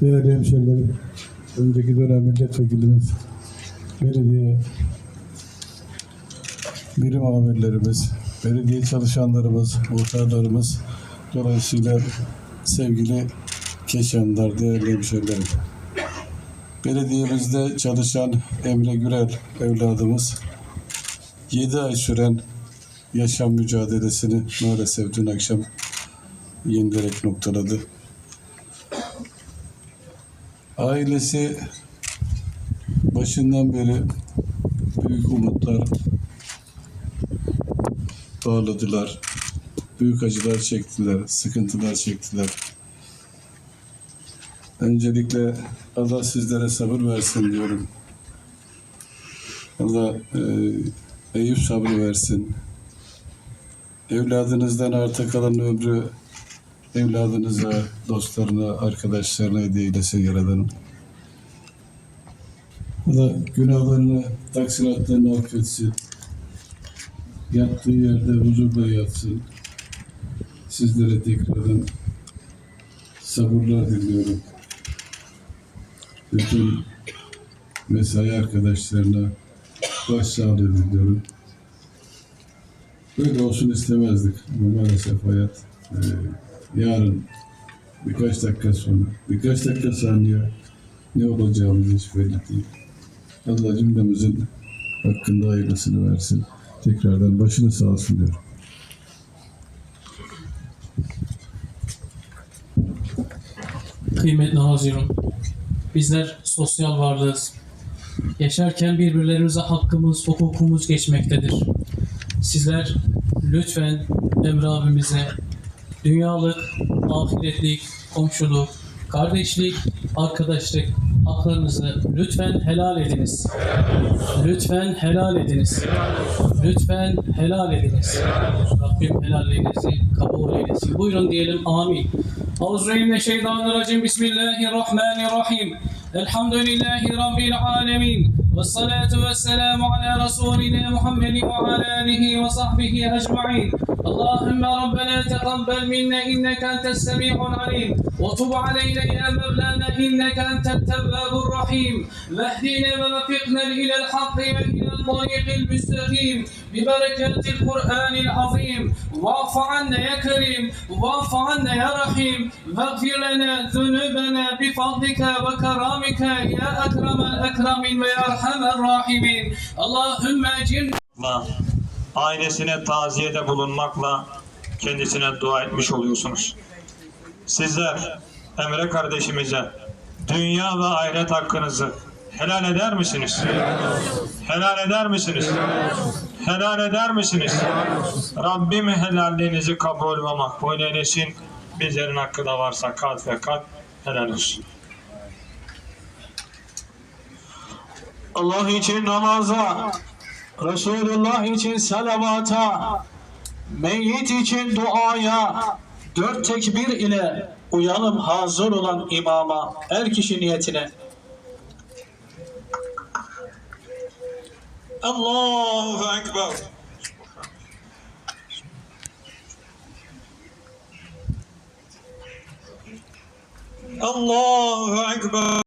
Değerli hemşehrilerim, önceki dönem milletvekilimiz, belediye birim amirlerimiz, belediye çalışanlarımız, muhtarlarımız, dolayısıyla sevgili Keşanlar, değerli hemşehrilerim. Belediyemizde çalışan Emre Gürel evladımız 7 ay süren yaşam mücadelesini maalesef dün akşam yenilerek noktaladı. Ailesi başından beri büyük umutlar bağladılar. Büyük acılar çektiler, sıkıntılar çektiler. Öncelikle Allah sizlere sabır versin diyorum. Allah e, Eyüp sabrı versin. Evladınızdan arta kalan ömrü evladınıza, dostlarına, arkadaşlarına hediye eylesin Yaradanım. Allah günahlarını, taksiratlarını affetsin. Yattığı yerde huzurla yatsın. Sizlere tekrardan sabırlar diliyorum. Bütün mesai arkadaşlarına başsağlığı diliyorum. Böyle olsun istemezdik ama maalesef hayat e, yarın birkaç dakika sonra, birkaç dakika saniye ne olacağımız hiç belli değil. Allah cümlemizin hakkında hayırlısını versin. Tekrardan başını sağ olsun diyorum. Kıymetli Hazirun, bizler sosyal varlığız. Yaşarken birbirlerimize hakkımız, hukukumuz geçmektedir. Sizler lütfen Emre abimize dünyalık, ahiretlik, komşuluk, kardeşlik, arkadaşlık haklarınızı lütfen helal ediniz. Lütfen helal ediniz. Lütfen helal ediniz. Rabbim helalliğinizi kabul eylesin. Buyurun diyelim amin. Euzubillahimineşşeytanirracim. Bismillahirrahmanirrahim. Elhamdülillahi Rabbil alemin. والصلاة والسلام على رسولنا محمد وعلى آله وصحبه أجمعين. اللهم ربنا تقبل منا إنك أنت السميع العليم. وتب علينا يا مولانا إنك أنت التواب الرحيم. واهدنا ووفقنا إلى الحق وإلى الطريق المستقيم. ببركات القرآن العظيم. واعف عنا يا كريم. واعف عنا يا رحيم. واغفر لنا ذنوبنا بفضلك وكرامك يا أكرم الأكرمين ويا رحيم erhamer rahimin. Allahümme cin ailesine taziyede bulunmakla kendisine dua etmiş oluyorsunuz. Sizler Emre kardeşimize dünya ve ahiret hakkınızı helal eder misiniz? Helal eder misiniz? Helal eder misiniz? Rabbim helalliğinizi kabul ve makbul eylesin. Bizlerin hakkı da varsa kat ve kat helal olsun. Allah için namaza, Resulullah için salavata, meyyit için duaya, dört tekbir ile uyalım hazır olan imama, her kişi niyetine. Allahu Ekber. Allahu Ekber.